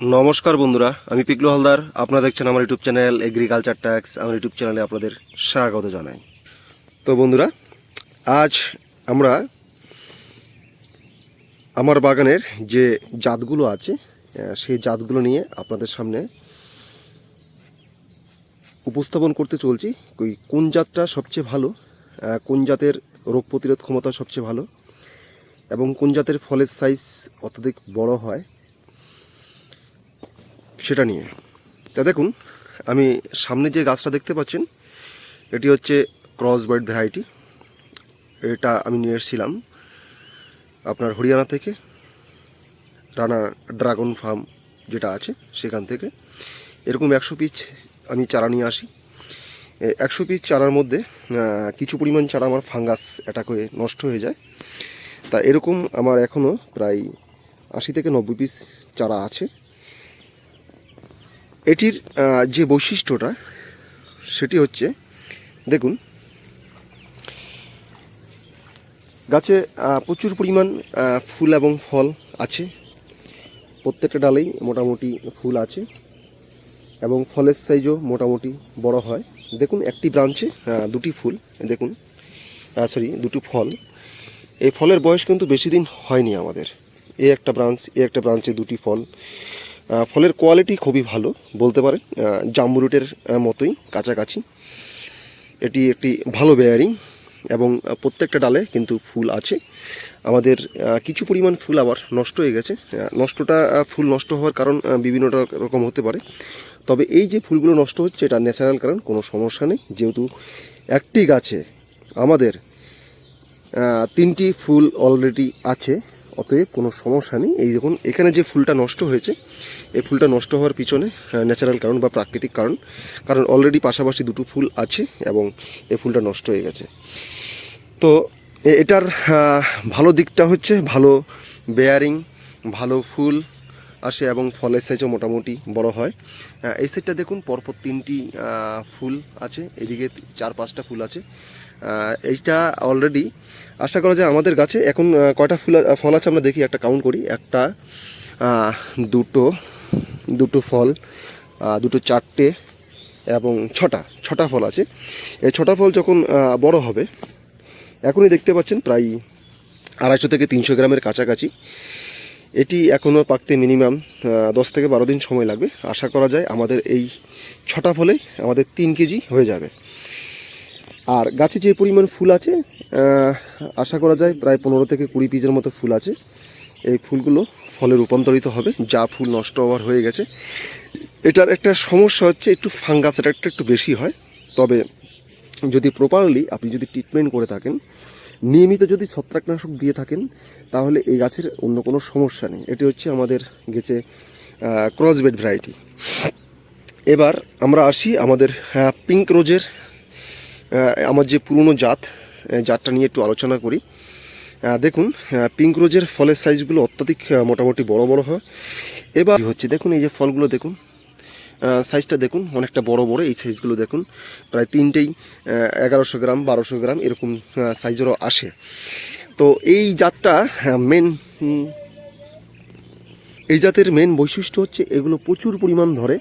নমস্কার বন্ধুরা, আমি পিকলু হালদার। আপনারা দেখছেন আমার ইউটিউব চ্যানেল এগ্রিকালচার ট্যাক্স আমার ইউটিউব চ্যানেলে আপনাদের স্বাগত জানাই। তো বন্ধুরা, আজ আমরা আমার বাগানের যে জাতগুলো আছে সেই জাতগুলো নিয়ে আপনাদের সামনে উপস্থাপন করতে চলছি। ওই কোন জাতটা সবচেয়ে ভালো কোন জাতের রোগ প্রতিরোধ ক্ষমতা সবচেয়ে ভালো, এবং কোন জাতের ফলের সাইজ অত্যধিক বড় হয় সেটা নিয়ে। তা দেখুন, আমি সামনে যে গাছটা দেখতে পাচ্ছেন, এটি হচ্ছে ক্রস বার্ড ভ্যারাইটি এটা আমি নিয়ে এসেছিলাম আপনার হরিয়ানা থেকে, রানা ড্রাগন ফার্ম যেটা আছে সেখান থেকে। এরকম একশো পিস আমি চারা নিয়ে আসি। একশো পিস চারার মধ্যে কিছু পরিমাণ চারা আমার ফাঙ্গাস অ্যাটাক হয়ে নষ্ট হয়ে যায়। তা এরকম আমার এখনও প্রায় আশি থেকে নব্বই পিস চারা আছে। এটির যে বৈশিষ্ট্যটা, সেটি হচ্ছে, দেখুন, গাছে প্রচুর পরিমাণ ফুল এবং ফল আছে। প্রত্যেকটা ডালেই মোটামুটি ফুল আছে এবং ফলের সাইজও মোটামুটি বড় হয়। দেখুন, একটি ব্রাঞ্চে দুটি ফুল, দেখুন সরি দুটো ফল। এই ফলের বয়স কিন্তু বেশি দিন হয়নি আমাদের। এই একটা ব্রাঞ্চ এই একটা ব্রাঞ্চে দুটি ফল। ফলের কোয়ালিটি খুবই ভালো বলতে পারেন। জাম্বুরুটের মতোই কাছাকাছি। এটি একটি ভালো বেয়ারিং এবং প্রত্যেকটা ডালে কিন্তু ফুল আছে। আমাদের কিছু পরিমাণ ফুল আবার নষ্ট হয়ে গেছে। নষ্টটা ফুল নষ্ট হওয়ার কারণ বিভিন্ন রকম হতে পারে। তবে এই যে ফুলগুলো নষ্ট হচ্ছে, এটা ন্যাচারাল কারণ, কোনো সমস্যা নেই। যেহেতু একটি গাছে আমাদের তিনটি ফুল অলরেডি আছে অতএব কোনো সমস্যা নেই। এই দেখুন, এখানে যে ফুলটা নষ্ট হয়েছে, এই ফুলটা নষ্ট হওয়ার পিছনে ন্যাচারাল কারণ বা প্রাকৃতিক কারণ কারণ অলরেডি পাশাপাশি দুটো ফুল আছে এবং এই ফুলটা নষ্ট হয়ে গেছে। তো এটার ভালো দিকটা হচ্ছে, ভালো বেয়ারিং ভালো ফুল আসে এবং ফলের সাইজও মোটামুটি বড় হয়। এই সাইডটা দেখুন, পরপর তিনটি ফুল আছে। এদিকে চার পাঁচটা ফুল আছে। এইটা অলরেডি আশা করা যায় আমাদের গাছে এখন কয়টা ফুল ফল আছে আমরা দেখি, একটা কাউন্ট করি। একটা দুটো দুটো ফল দুটো চারটে এবং ছটা ছটা ফল আছে। এই ছটা ফল যখন বড় হবে, এখনই দেখতে পাচ্ছেন প্রায় আড়াইশো থেকে তিনশো গ্রামের কাছাকাছি। এটি এখনও পাকতে মিনিমাম দশ থেকে বারো দিন সময় লাগবে। আশা করা যায় আমাদের এই ছটা ফলে আমাদের তিন কেজি হয়ে যাবে। আর গাছে যে পরিমাণ ফুল আছে আশা করা যায় প্রায় পনেরো থেকে কুড়ি পিসের মতো ফুল আছে। এই ফুলগুলো ফলে রূপান্তরিত হবে, যা ফুল নষ্ট হওয়ার হয়ে গেছে। এটার একটা সমস্যা হচ্ছে, একটু ফাঙ্গাস, এটা একটু বেশি হয়। তবে যদি প্রপারলি আপনি যদি ট্রিটমেন্ট করে থাকেন নিয়মিত যদি ছত্রাকনাশক দিয়ে থাকেন, তাহলে এই গাছের অন্য কোনো সমস্যা নেই। এটি হচ্ছে আমাদের গেছে ক্রসবেড ভ্যারাইটি এবার আমরা আসি আমাদের পিঙ্ক রোজের আমার যে পুরনো জাত জাতটা নিয়ে একটু আলোচনা করি। দেখুন পিঙ্ক রোজের ফলের সাইজগুলো অত্যাধিক মোটামুটি বড় বড় হয়। এবার হচ্ছে, দেখুন এই যে ফলগুলো, দেখুন। সাইজটা দেখুন, অনেকটা বড় বড়, এই সাইজগুলো দেখুন। প্রায় তিনটেই এগারোশো গ্রাম, বারোশো গ্রাম এরকম সাইজেরও আসে। তো এই জাতটা মেন এই জাতের মেন বৈশিষ্ট্য হচ্ছে এগুলো প্রচুর পরিমাণ ধরে।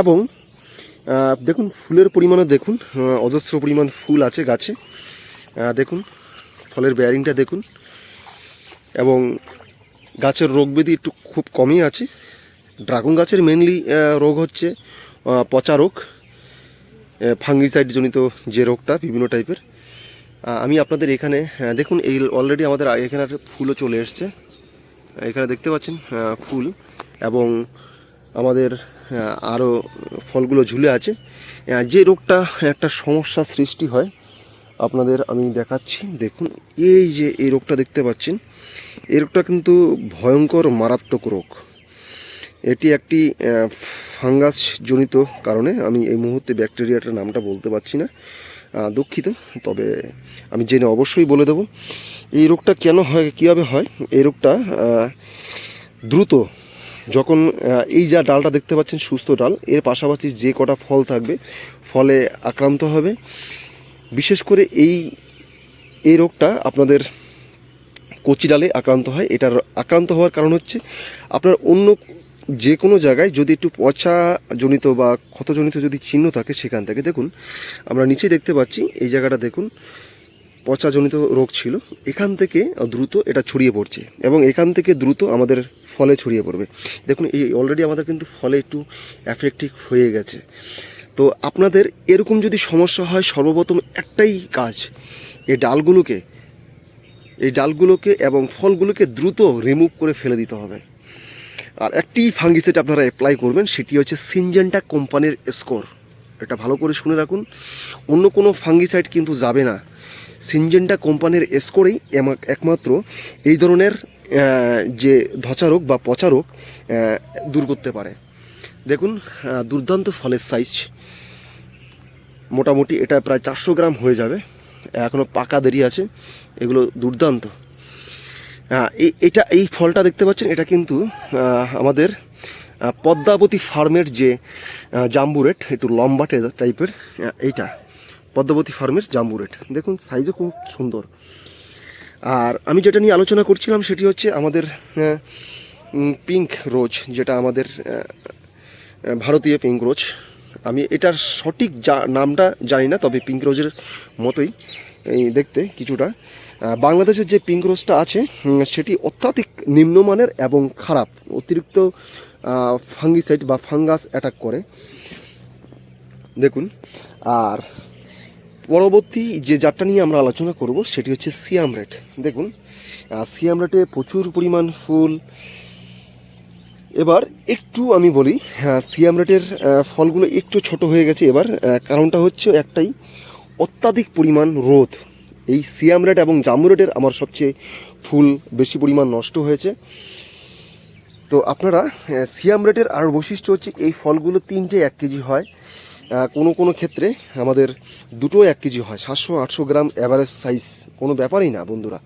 এবং দেখুন, ফুলের পরিমাণও দেখুন অজস্র পরিমাণ ফুল আছে গাছে। দেখুন, ফলের বেয়ারিংটা দেখুন। এবং গাছের রোগ ব্যাধি একটু খুব কমই আছে। ড্রাগন গাছের মেনলি রোগ হচ্ছে পচা রোগ ফাঙ্গিসাইড জনিত যে রোগটা, বিভিন্ন টাইপের আমি আপনাদের এখানে দেখুন, এই অলরেডি আমাদের এখানে ফুলও চলে এসছে। এখানে দেখতে পাচ্ছেন ফুল এবং আমাদের আরও ফলগুলো ঝুলে আছে। যে রোগটা একটা সমস্যা সৃষ্টি হয়, আপনাদের আমি দেখাচ্ছি। দেখুন, এই যে এই রোগটা দেখতে পাচ্ছেন, এই রোগটা কিন্তু ভয়ঙ্কর, মারাত্মক রোগ। এটি একটি ফাঙ্গাস জনিত কারণে আমি এই মুহূর্তে ব্যাকটেরিয়াটার নামটা বলতে পারছি না দুঃখিত। তবে আমি জেনে অবশ্যই বলে দেব, এই রোগটা কেন হয়, কীভাবে হয়? এই রোগটা দ্রুত যখন এই যা ডালটা দেখতে পাচ্ছেন, সুস্থ ডাল, এর পাশাপাশি যে কটা ফল থাকবে, ফলে আক্রান্ত হবে। বিশেষ করে এই এই রোগটা আপনাদের কচি ডালে আক্রান্ত হয়। এটার আক্রান্ত হওয়ার কারণ হচ্ছে, আপনার অন্য যে কোনো জায়গায় যদি একটু পচা জনিত বা ক্ষতজনিত যদি চিহ্ন থাকে সেখান থেকে দেখুন, আমরা নিচে দেখতে পাচ্ছি, এই জায়গাটা দেখুন, পচাজনিত রোগ ছিল, এখান থেকে দ্রুত এটা ছড়িয়ে পড়ছে এবং এখান থেকে দ্রুত আমাদের ফলে ছড়িয়ে পড়বে। দেখুন, এই অলরেডি আমাদের কিন্তু ফলে একটু অ্যাফেক্টিভ হয়ে গেছে। তো আপনাদের এরকম যদি সমস্যা হয়, সর্বপ্রথম একটাই কাজ, এই ডালগুলোকে এই ডালগুলোকে এবং ফলগুলোকে দ্রুত রিমুভ করে ফেলে দিতে হবে। আর একটি ফাঙ্গিসাইড আপনারা অ্যাপ্লাই করবেন, সেটি হচ্ছে সিনজেন্টা কোম্পানির স্কোর এটা ভালো করে শুনে রাখুন। অন্য কোনো ফাঙ্গিসাইড কিন্তু যাবে না। সিনজেন্টা কোম্পানির স্কোরেই একমাত্র এই ধরনের যে ধচা রোগ বা পচা রোগ দূর করতে পারে। দেখুন দুর্দান্ত ফলের সাইজ মোটামুটি এটা প্রায় চারশো গ্রাম হয়ে যাবে। এখনও পাকা দেরি আছে। এগুলো দুর্দান্ত। এটা, এই ফলটা দেখতে পাচ্ছেন, এটা কিন্তু আমাদের পদ্মাবতী ফার্মের যে জাম্বুরেট, একটু লম্বাটে টাইপের এইটা, পদ্মাবতী ফার্মের জাম্বুরেট। দেখুন সাইজও খুব সুন্দর। আর আমি যেটা নিয়ে আলোচনা করছিলাম, সেটি হচ্ছে আমাদের পিঙ্ক রোজ যেটা আমাদের ভারতীয় পিঙ্ক রোজ আমি এটার সঠিক যা নামটা জানি না, তবে পিঙ্ক রোজের মতোই, এই দেখতে কিছুটা। বাংলাদেশের যে পিঙ্ক রোজটা আছে সেটি অত্যাধিক নিম্নমানের এবং খারাপ, অতিরিক্ত ফাঙ্গিসাইড বা ফাঙ্গাস অ্যাটাক করে। দেখুন, আর পরবর্তী যে জাতটা নিয়ে আমরা আলোচনা করব, সেটি হচ্ছে সিয়াম রেট। দেখুন সিয়াম রেটে প্রচুর পরিমাণ ফুল। এবার একটু আমি বলি সিয়াম রেটের ফলগুলো একটু ছোট হয়ে গেছে এবার কারণটা হচ্ছে একটাই, অত্যাধিক পরিমাণ রোদ। এই সিয়াম রেট এবং জামু রেটের আমার সবচেয়ে ফুল বেশি পরিমাণ নষ্ট হয়েছে। তো আপনারা সিয়াম রেটের আর বৈশিষ্ট্য হচ্ছে এই ফলগুলো তিনটে এক কেজি হয়। কোনো কোনো ক্ষেত্রে আমাদের দুটো এক কেজি হয় সাতশো আটশো গ্রাম অ্যাভারেজ সাইজ কোনো ব্যাপারই না বন্ধুরা।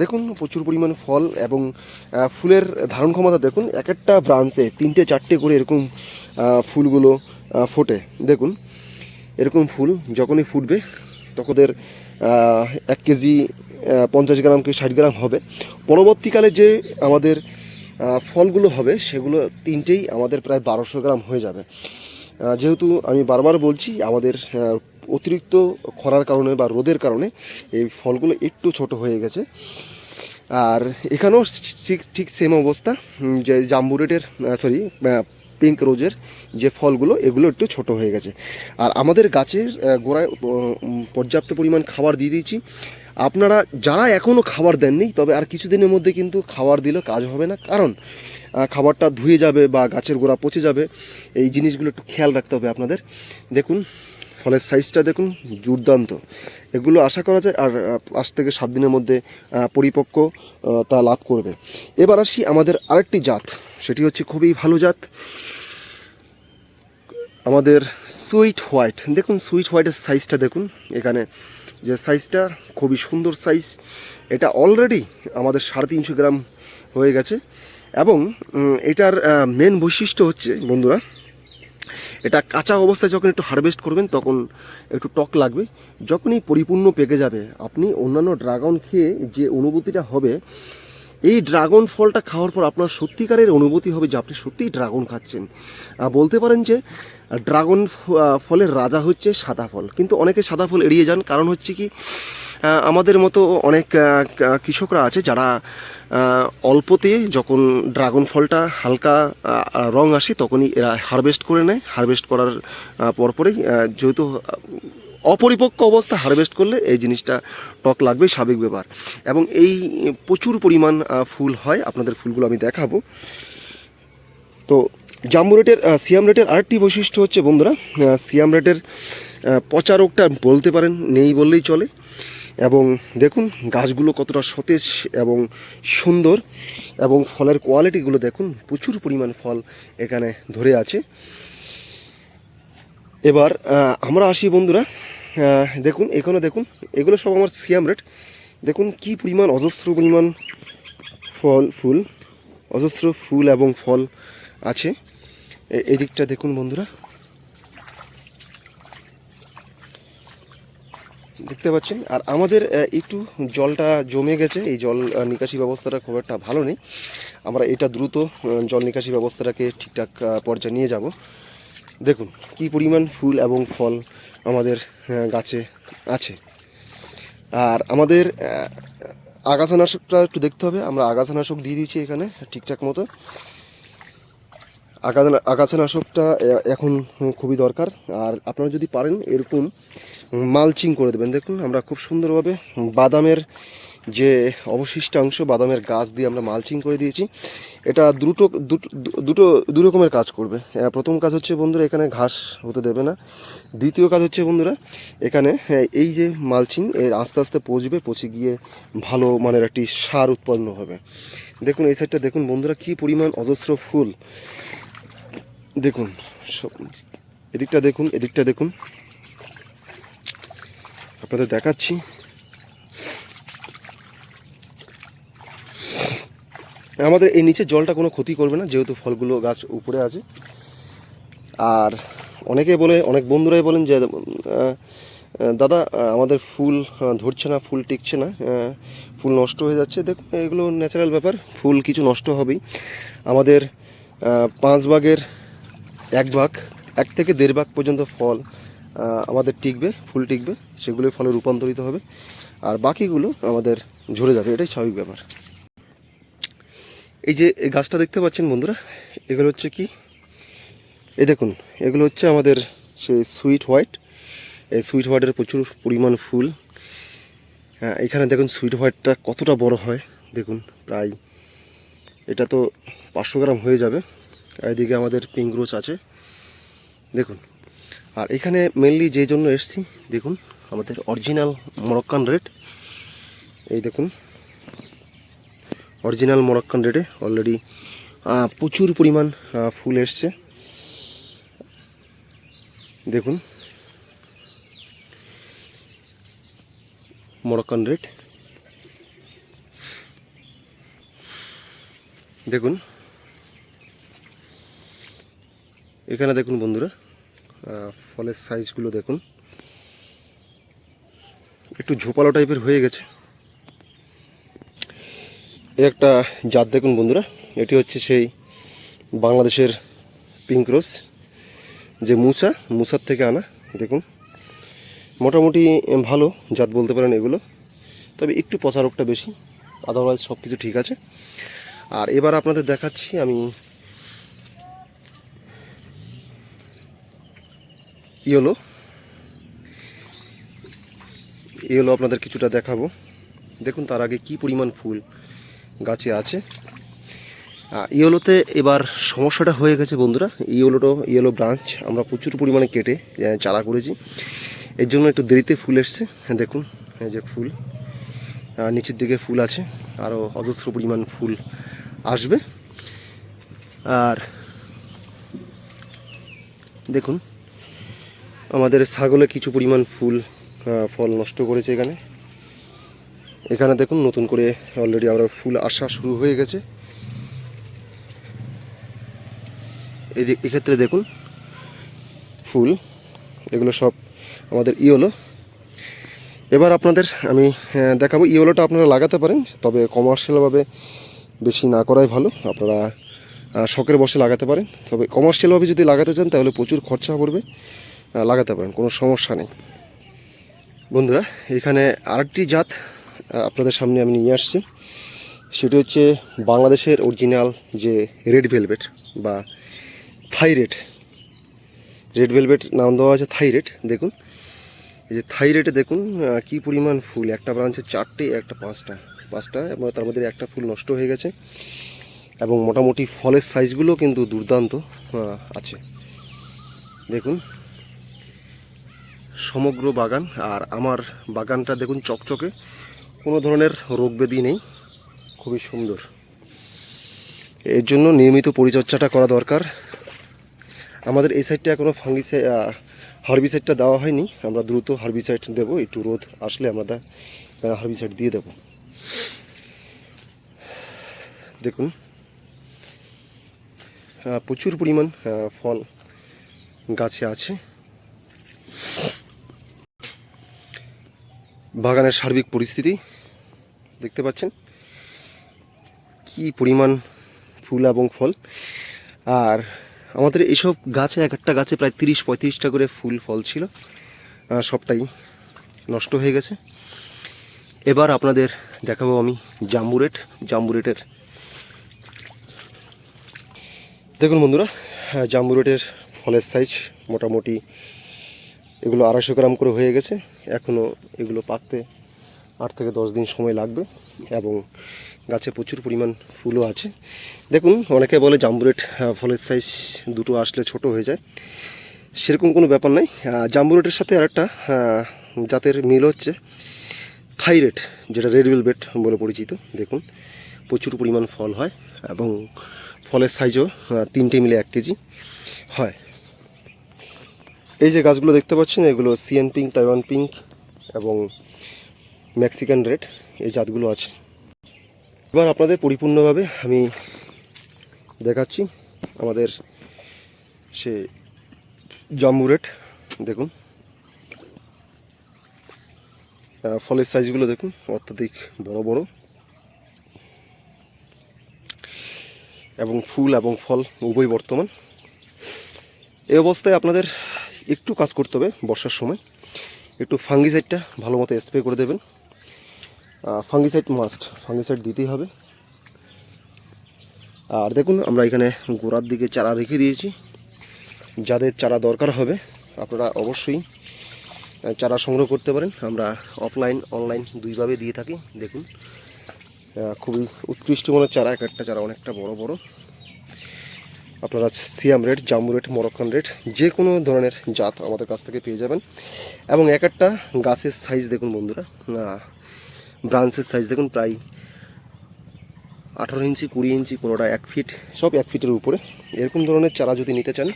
দেখুন প্রচুর পরিমাণ ফল এবং ফুলের ধারণ ক্ষমতা দেখুন এক একটা ব্রাঞ্চে তিনটে চারটে করে এরকম ফুলগুলো ফোটে। দেখুন এরকম ফুল যখনই ফুটবে আহ, এক কেজি পঞ্চাশ গ্রাম কি ষাট গ্রাম হবে। পরবর্তীকালে যে আমাদের ফলগুলো হবে, সেগুলো তিনটেই আমাদের প্রায় বারোশো গ্রাম হয়ে যাবে। যেহেতু আমি বারবার বলছি, আমাদের অতিরিক্ত খরার কারণে বা রোদের কারণে এই ফলগুলো একটু ছোট হয়ে গেছে। আর এখানেও ঠিক সেম অবস্থা যে জাম্বুরেটের সরি পিঙ্ক রোজের যে ফলগুলো, এগুলো একটু ছোট হয়ে গেছে। আর আমাদের গাছের গোড়ায় পর্যাপ্ত পরিমাণ খাবার দিয়ে দিয়েছি। আপনারা, যারা এখনও খাবার দেননি, তবে আর কিছুদিনের মধ্যে কিন্তু খাবার দিলে কাজ হবে না। কারণ খাবারটা ধুয়ে যাবে বা গাছের গোড়া পচে যাবে, এই জিনিসগুলো একটু খেয়াল রাখতে হবে আপনাদের। দেখুন, ফলের সাইজটা দেখুন, দুর্দান্ত। এগুলো আশা করা যায়, আর আজ থেকে সাত দিনের মধ্যে পরিপক্ক তা লাভ করবে। এবার আসি আমাদের আরেকটি জাত। সেটি হচ্ছে খুবই ভালো জাত। আমাদের সুইট হোয়াইট, দেখুন সুইট হোয়াইটের সাইজটা দেখুন। এখানে যে সাইজটা খুবই সুন্দর সাইজ, এটা অলরেডি আমাদের সাড়ে তিনশো গ্রাম হয়ে গেছে। এবং এটার মেন বৈশিষ্ট্য হচ্ছে, বন্ধুরা, এটা কাঁচা অবস্থায় যখন একটু হারভেস্ট করবেন, তখন একটু টক লাগবে। যখনই পরিপূর্ণ পেকে যাবে, আপনি অন্যান্য ড্রাগন খেয়ে যে অনুভূতিটা হবে এই ড্রাগন ফলটা খাওয়ার পর আপনার সত্যিকারের অনুভূতি হবে যে আপনি সত্যিই ড্রাগন খাচ্ছেন। বলতে পারেন যে ড্রাগন ফলের রাজা হচ্ছে সাদা ফল। কিন্তু অনেকে সাদা ফল এড়িয়ে যান। কারণ হচ্ছে কি আমাদের মতো অনেক কৃষকরা আছে যারা অল্পতে যখন ড্রাগন ফলটা হালকা রং আসে তখনই এরা হারভেস্ট করে নেয়। হারভেস্ট করার পরপরেই যেহেতু অপরিপক্ক অবস্থা হারভেস্ট করলে এই জিনিসটা টক লাগবে, স্বাভাবিক ব্যাপার। এবং এই প্রচুর পরিমাণ ফুল হয়। আপনাদের ফুলগুলো আমি দেখাবো। তো জাম্বু রেটের সিয়াম রেটের আরেকটি বৈশিষ্ট্য হচ্ছে, বন্ধুরা সিয়াম রেটের পচা রোগটা বলতে পারেন, নেই বললেই চলে। এবং দেখুন, গাছগুলো কতটা সতেজ এবং সুন্দর এবং ফলের কোয়ালিটিগুলো দেখুন, প্রচুর পরিমাণ ফল এখানে ধরে আছে। এবার আমরা আসি, বন্ধুরা দেখুন, এখানে দেখুন, এগুলো সব আমার সিয়াম রেট। দেখুন কি পরিমাণ অজস্র পরিমাণ ফল, ফুল, অজস্র ফুল এবং ফল আছে। এদিকটা দেখুন বন্ধুরা। দেখতে পাচ্ছেন? আর আমাদের একটু জলটা জমে গেছে। এই জল নিকাশি ব্যবস্থাটা খুব একটা ভালো নেই। আমরা এটা দ্রুত জল নিকাশি ব্যবস্থাটাকে ঠিকঠাক পর্যায়ে নিয়ে যাব। দেখুন, কি পরিমাণ ফুল এবং ফল আমাদের গাছে আছে। আর আমাদের আগাছানাশকটা একটু দেখতে হবে। আমরা আগাছানাশক দিয়ে দিয়েছি এখানে, ঠিকঠাক মতো। আগাছা আগাছানাশকটা এখন খুবই দরকার। আর আপনারা যদি পারেন, এরকম মালচিং করে দেবেন। দেখুন, আমরা খুব সুন্দরভাবে বাদামের যে অবশিষ্টাংশ বাদামের গাছ দিয়ে আমরা মালচিং করে দিয়েছি, এটা দুটো দুটো দু রকমের কাজ করবে। প্রথম কাজ হচ্ছে বন্ধুরা, এখানে ঘাস হতে দেবে না। দ্বিতীয় কাজ হচ্ছে বন্ধুরা, এখানে এই যে মালচিং, এর আস্তে আস্তে পচবে, পচে গিয়ে ভালো মানের একটি সার উৎপন্ন হবে। দেখুন, এই সাইডটা দেখুন বন্ধুরা, কি পরিমাণ অজস্র ফুল। দেখুন এদিকটা দেখুন এদিকটা দেখুন। আপনাদের দেখাচ্ছি। আমাদের এই নিচে জলটা কোনো ক্ষতি করবে না, যেহেতু ফলগুলো গাছ উপরে আছে। আর অনেকে বলে, অনেক বন্ধুরাই বলেন যে দাদা আমাদের ফুল ধরছে না, ফুল টিকছে না ফুল নষ্ট হয়ে যাচ্ছে। দেখুন, এগুলো ন্যাচারাল ব্যাপার, ফুল কিছু নষ্ট হবেই। আমাদের পাঁচ ভাগের এক ভাগ, এক থেকে দেড় ভাগ পর্যন্ত ফল আমাদের টিকবে, ফুল টিকবে, সেগুলোই ফলে রূপান্তরিত হবে। আর বাকিগুলো আমাদের ঝরে যাবে, এটাই স্বাভাবিক ব্যাপার। এই যে গাছটা দেখতে পাচ্ছেন বন্ধুরা, এগুলো হচ্ছে কি? এই দেখুন, এগুলো হচ্ছে আমাদের সেই সুইট হোয়াইট এই সুইট হোয়াইটের প্রচুর পরিমাণ ফুল। হ্যাঁ এখানে দেখুন সুইট হোয়াইটটা কতটা বড় হয়। দেখুন, প্রায় এটা তো পাঁচশো গ্রাম হয়ে যাবে। এদিকে আমাদের পিঙ্ক রোজ আছে। দেখুন, আর এখানে মেনলি যে জন্য এসছি, দেখুন, আমাদের অরিজিনাল মরক্কান রেড এই দেখুন অরিজিনাল মরক্কান রেডে অলরেডি প্রচুর পরিমাণ ফুল এসছে। দেখুন। মরক্কান রেড দেখুন। এখানে দেখুন বন্ধুরা ফলের সাইজগুলো দেখুন। একটু ঝোপালো টাইপের হয়ে গেছে। একটা জাত দেখুন বন্ধুরা, এটি হচ্ছে সেই বাংলাদেশের পিঙ্ক রোজ যে মুসা, মুসার থেকে আনা, দেখুন। মোটামুটি ভালো জাত বলতে পারেন এগুলো, তবে একটু পচা রোগটা বেশি আদারওয়াইজ সব কিছু ঠিক আছে। আর এবার আপনাদের দেখাচ্ছি আমি ইয়েলো ইয়েলো আপনাদের কিছুটা দেখাবো। দেখুন তার আগে কি পরিমাণ ফুল গাছে আছে। ইয়েলোতে এবার সমস্যাটা হয়ে গেছে বন্ধুরা। ইয়েলোটো ইয়েলো ব্রাঞ্চ আমরা প্রচুর পরিমাণে কেটে চারা করেছি। এর জন্য একটু দেরিতে ফুল এসছে। হ্যাঁ, দেখুন এই যে ফুল। নিচের দিকে ফুল আছে। আরও অজস্র পরিমাণ ফুল আসবে। আর দেখুন আমাদের ছাগলে কিছু পরিমাণ ফুল ফল নষ্ট করেছে এখানে। এখানে দেখুন, নতুন করে অলরেডি আবার ফুল আসা শুরু হয়ে গেছে। এক্ষেত্রে দেখুন, ফুল, এগুলো সব আমাদের ইয়েলো এবার আপনাদের আমি দেখাবো ইয়েলোটা আপনারা লাগাতে পারেন, তবে কমার্শিয়ালভাবে বেশি না করাই ভালো। আপনারা শখের বসে লাগাতে পারেন। তবে কমার্শিয়ালভাবে যদি লাগাতে চান, তাহলে প্রচুর খরচা পড়বে লাগাতে পারেন, কোনো সমস্যা নেই। বন্ধুরা, এখানে আরেকটি জাত আপনাদের সামনে আমি নিয়ে আসছি। সেটি হচ্ছে বাংলাদেশের অরিজিনাল যে রেড ভেলভেট বা থাইরেড রেড ভেলভেট নাম দেওয়া আছে থাইরেড দেখুন। এই যে থাইরেটে দেখুন কি পরিমাণ ফুল, একটা ব্রাঞ্চে চারটে, একটা পাঁচটা। পাঁচটা, এবং তার মধ্যে একটা ফুল নষ্ট হয়ে গেছে। এবং মোটামুটি ফলের সাইজগুলো কিন্তু দুর্দান্ত আছে। দেখুন, সমগ্র বাগান, আর আমার বাগানটা দেখুন চকচকে। কোনো ধরনের রোগ ব্যাধি নেই। খুবই সুন্দর। এর জন্য নিয়মিত পরিচর্যাটা করা দরকার। আমাদের এই সাইডটা এখনও ফাঙ্গিসাই হার্বিসাইডটা দেওয়া হয়নি। আমরা দ্রুত হার্বিসাইড দেবো। একটু রোদ আসলে আমরা হার্বিসাইড দিয়ে দেবো। দেখুন। প্রচুর পরিমাণ ফল গাছে আছে। বাগানের সার্বিক পরিস্থিতি দেখতে পাচ্ছেন। কি পরিমাণ ফুল এবং ফল। আর আমাদের এইসব গাছে, এক একটা গাছে প্রায় তিরিশ পঁয়ত্রিশটা করে ফুল, ফল ছিল। সবটাই নষ্ট হয়ে গেছে। এবার আপনাদের দেখাবো আমি জাম্বুরেট। জাম্বুরেটের দেখুন বন্ধুরা জাম্বুরেটের ফলের সাইজ মোটামুটি এগুলো আড়াইশো গ্রাম করে হয়ে গেছে। এখনও এগুলো পাকতে আট থেকে দশ দিন সময় লাগবে এবং গাছে প্রচুর পরিমাণ ফুলও আছে। দেখুন, অনেকে বলে জাম্বুরেট ফলের সাইজ দুটো আসলে ছোট হয়ে যায়। সেরকম কোনো ব্যাপার নাই। জাম্বুরেটের সাথে আরেকটা জাতের মিল হচ্ছে থাইরেট, যেটা রেড ভেলভেট বলে পরিচিত। দেখুন, প্রচুর পরিমাণ ফল হয় এবং ফলের সাইজও তিনটে মিলে এক কেজি হয়। এই যে গাছগুলো দেখতে পাচ্ছেন, এগুলো সিএন পিঙ্ক, তাইওয়ান পিঙ্ক এবং মেক্সিকান রেড, এই জাতগুলো আছে। এবার আপনাদের পরিপূর্ণভাবে আমি দেখাচ্ছি আমাদের সে জাম্বু রেড, দেখুন। ফলের সাইজগুলো দেখুন, অত্যাধিক বড় বড়। এবং ফুল এবং ফল উভয় বর্তমান। এই অবস্থায় আপনাদের একটু কাজ করতে হবে বর্ষার সময়। একটু ফাঙ্গিসাইডটা ভালো মতো স্প্রে করে দেবেন। ফাঙ্গিসাইড মাস্ট ফাঙ্গিসাইড দিতেই হবে। আর দেখুন, আমরা এখানে গোড়ার দিকে চারা রেখে দিয়েছি। যাদের চারা দরকার হবে, আপনারা অবশ্যই চারা সংগ্রহ করতে পারেন। আমরা অফলাইন অনলাইন দুইভাবে দিয়ে থাকি। দেখুন খুবই উৎকৃষ্ট মানের চারা, এক একটা চারা অনেকটা বড় বড়। আপনারা Siam red, jumbo red, Moroccan red যে কোনো ধরনের জাত আমাদের কাছ থেকে পেয়ে যাবেন। এবং এক একটা গাছের সাইজ দেখুন বন্ধুরা, না ব্রাঞ্চের সাইজ দেখুন প্রায় আঠারো ইঞ্চি, কুড়ি ইঞ্চি কোনোটা এক ফিট সব এক ফিটের উপরে। এরকম ধরনের চারা যদি নিতে চান,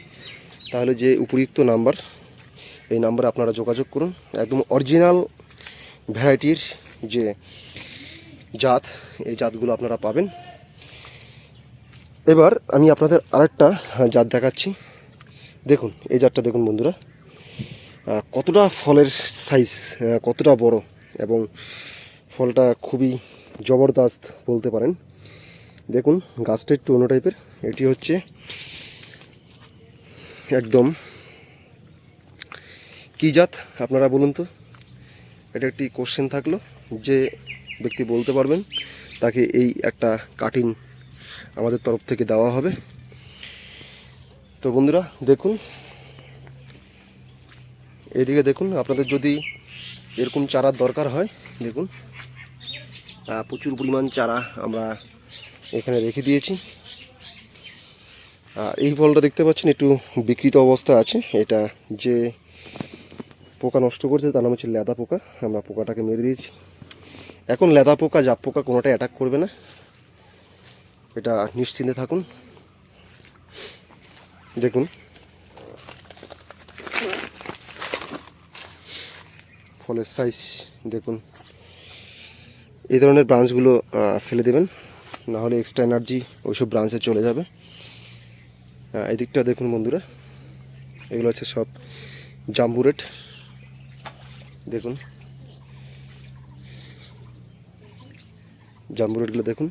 তাহলে যে উপযুক্ত নাম্বার এই নাম্বারে আপনারা যোগাযোগ করুন। একদম অরিজিনাল ভ্যারাইটির যে জাত, এই জাতগুলো আপনারা পাবেন। এবার আমি আপনাদের আরেকটা জাত দেখাচ্ছি। দেখুন, এই জাতটা দেখুন বন্ধুরা। কতটা ফলের সাইজ কতটা বড় এবং ফলটা খুবই জবরদস্ত বলতে পারেন। দেখুন, গাছটা একটু অন্য টাইপের এটি হচ্ছে একদম কি জাত, আপনারা বলুন তো? এটা একটি কোশ্চেন থাকল যে ব্যক্তি বলতে পারবেন, তাকে এই একটা কাটিং আমাদের তরফ থেকে দেওয়া হবে। তো বন্ধুরা, দেখুন। এদিকে দেখুন, আপনাদের যদি এরকম চারার দরকার হয়, দেখুন। প্রচুর পরিমাণ চারা আমরা এখানে রেখে দিয়েছি। এই ফলটা দেখতে পাচ্ছেন, একটু বিকৃত অবস্থা আছে। এটা যে পোকা নষ্ট করছে, তার নাম হচ্ছে লেদা পোকা। আমরা পোকাটাকে মেরে দিয়েছি। এখন লেদা পোকা, জাপ পোকা কোনোটাই অ্যাটাক করবে না। এটা নিশ্চিন্তে থাকুন। দেখুন। ফলের সাইজ দেখুন। এই ধরনের ব্রাঞ্চগুলো ফেলে দেবেন। না হলে এক্সট্রা এনার্জি ওইসব ব্রাঞ্চে চলে যাবে। এদিকটা দেখুন বন্ধুরা। এগুলো হচ্ছে সব জাম্বুরেট। দেখুন। জাম্বুরেটগুলো দেখুন।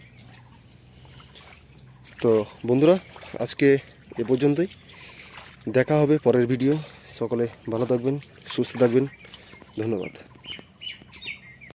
তো বন্ধুরা, আজকে এ পর্যন্তই। দেখা হবে পরের ভিডিও সকলে ভালো থাকবেন, সুস্থ থাকবেন। ধন্যবাদ।